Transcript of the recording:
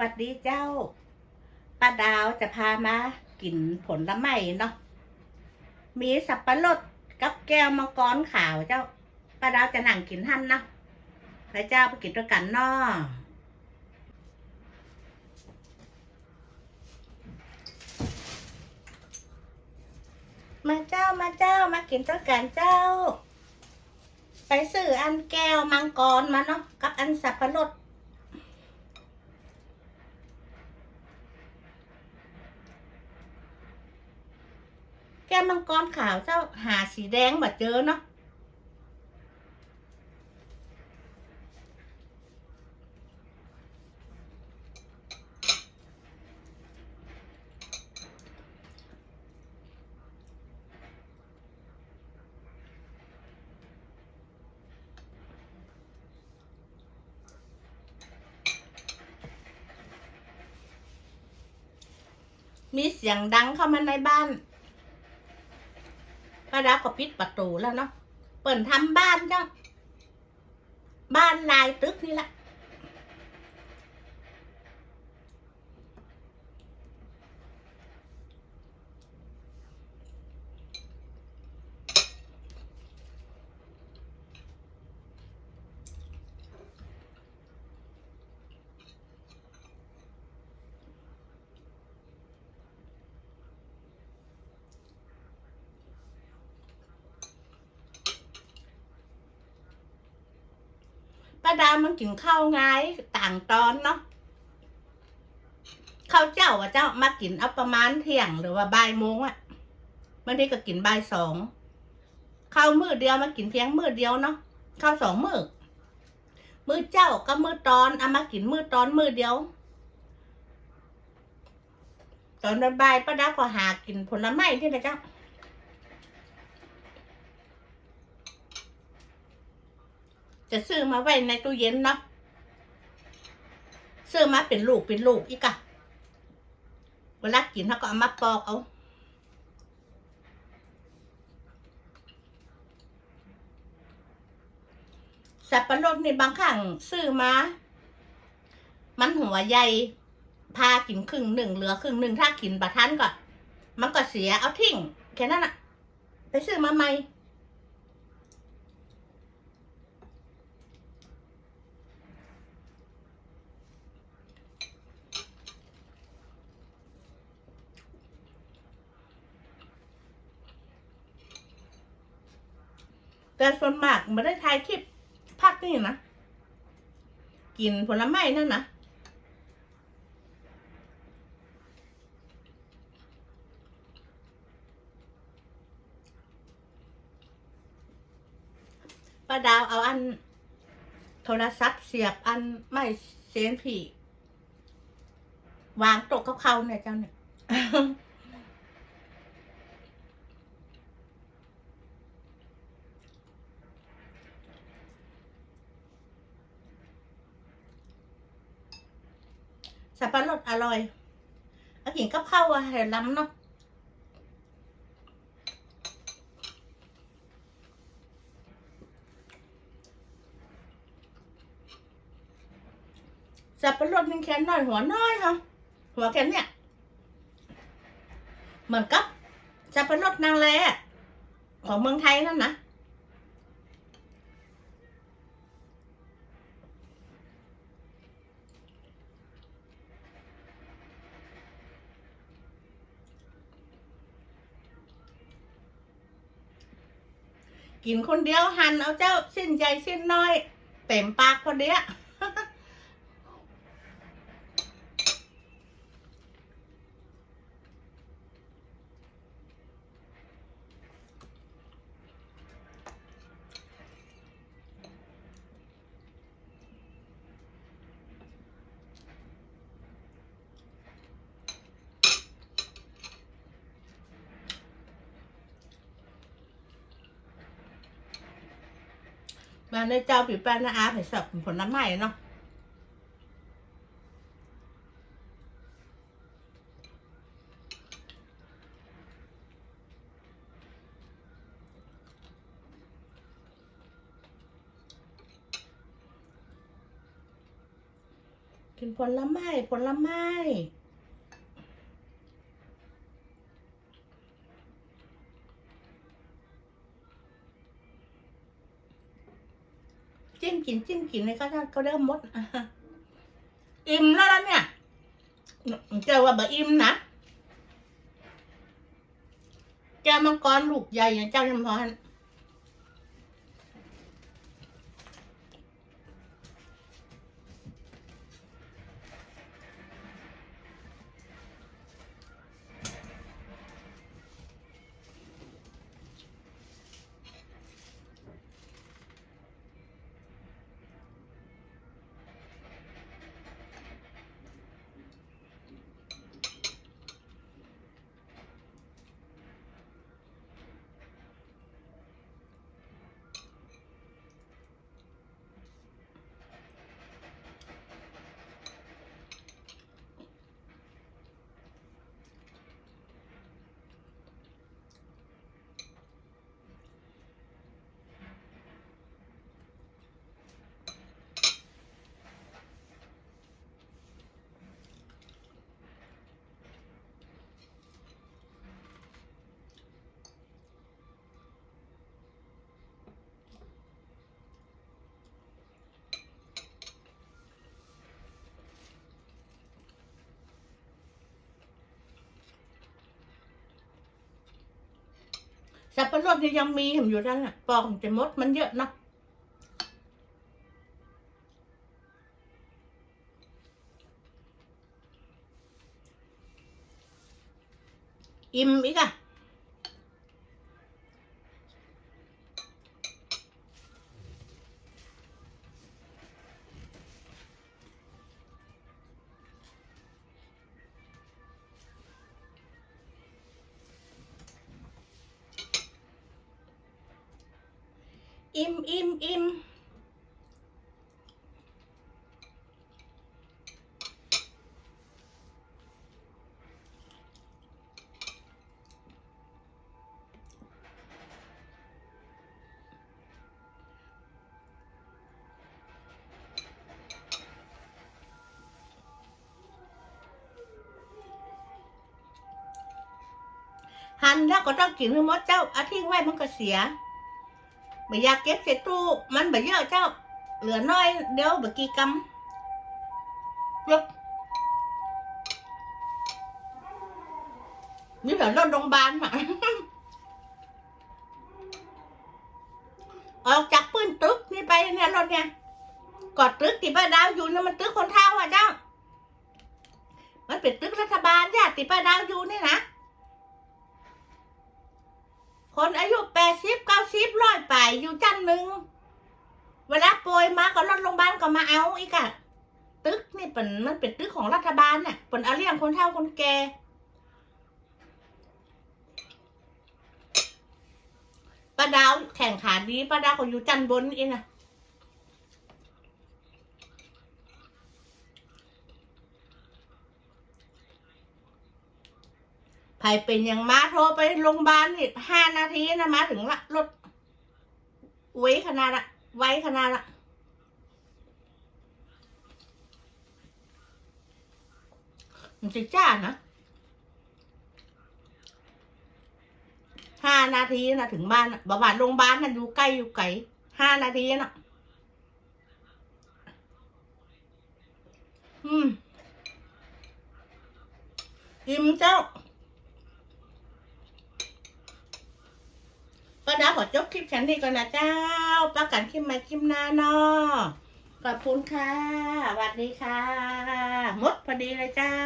วัสดีเจ้าป้าดาวจะพามากินผลไม้เนาะมีสับปะรดกับแก้วมังกรขาวเจ้าป้าดาวจะนั่งกินหั่นนะพระเจ้าไปกินด้วยกันเนาะมาเจ้ามาเจ้ามากินด้วยกันเจ้า ไปซื้ออันแก้วมังกรมาเนาะกับอันสับปะรด แก้มังกรขาวเจ้าหาสีแดงแบบเจอเนาะมีเสียงดังเข้ามาในบ้าน ป้าดาวก็ปิดประตูแล้วเนาะเปิดทำบ้านเนาะบ้านลายตึกนี่แหละ ป้าดาวมันกินข้าวไงต่างตอนเนาะข้าวเจ้าอะเจ้ามากินเอาประมาณเที่ยงหรือว่าบ่ายโมงอะบางทีก็กินบ่ายสองข้าวมือเดียวมากินเที่ยงมือเดียวเนาะข้าวสองมือมือเจ้าก็มือตอนเอามากินมือตอนมือเดียว ตอนบ่ายๆป้าดาวก็หากินผลไม้ที่นะเจ้า จะซื้อมาไว้ในตู้เย็นเนาะซื้อมาเป็นลูกเป็นลูกอีกอะเวลากินเขาก็เอามาปอกเอาสับปะรดนี่บางครั้งซื้อมา มันหัวใหญ่พากินครึ่งหนึ่งเหลือครึ่งหนึ่งถ้ากินประทันก็มันก็เสียเอาทิ้งแค่นั้นอะไปซื้อมาใหม่ แต่ส่วนมากไม่ได้ถ่ายคลิปภาคนี่นะ กินผลไม้นั่นนะป้าดาวเอาอัน โทรศัพท์เสียบอันไม่เซนผีวางตกกับเขาเนี่ยเจ้าเนี่ย สับปะรดอร่อยแล้วกินกับข้าอะเห็นล้ำเนาะสับปะรดมันแค่น้อยหัวน้อยค่ะหัวแค่เนี้ยเหมือนกับสับปะรดนางแลของเมืองไทยนั่นนะ กินคนเดียวหันเอาเจ้าเส้นใหญ่เส้นน้อย เต็มปากคนเดียว มาในเจ้าปีแป้นนะอาไปสับผลน้ำไม้เนาะกินผลไม้ผลไม้ กินจิ้มกินเลยก็ก็เริ่มมดอิ่มแล้วล่ะเนี่ยเจอว่าบบอิ่มนะแกมังกรลูกใหญ่เนี่ยเจ้าจำพร สับปะรดนี่ยังมีผมอยู่ทั้งอะปอกจะมดมันเยอะนะอิ่มอีกอะ อิ่มอิ่มอิ่มหั่นแล้วก็ต้องกินให้หมดเจ้าอาทิ้งไว้มันก็เสีย ไม่อยากเก็บใส่ตู้มันไม่เยอะเจ้า เหลือน้อย เดี๋ยวเมื่กี้กำยกนี่แบบรถโรงพยาบาลอะออกจากปืนตึกนี่ไปเนี่ยรถเนี่ยกอดตึกที่ป้าดาวอยู่เนี่ยมันตึกคนเท่าอะเจ้า มันเป็นตึกรัฐบาลญาติป้าดาวอยู่นี่นะ คนอายุแปดสิบเก้าสิบร้อยไปอยู่จันหนึ่งเวลาป่วยมาก็รถโรงพยาบาลก็มาเอาอีกอะตึกนี่เป็นมันเป็นตึกของรัฐบาลเนี่ยเป็นเอาเลี้ยงคนเฒ่าคนแก่ป้าดาวแข่งขาดีป้าดาวก็อยู่จันบนเองอะ ใครเป็นอย่างมาโทรไปโรงพยาบาลนี่ห้านาทีนะมาถึงละรถไว้ขนาดละไว้ขนาดละมันจะจ้านะห้านาทีนะถึงบ้านน่ะบอกว่าโรงพยาบาลน่ะอยู่ใกล้อยู่ไกลห้านาทีนะอืมอิ่มเจ้า ก็ดาขอจบคลิปฉันนี้ก่อนนะเจ้าป้ากันคลิปมาคลิปหน้าเนาะขอบคุณค่ะสวัสดีค่ะมดพอดีเลยเจ้า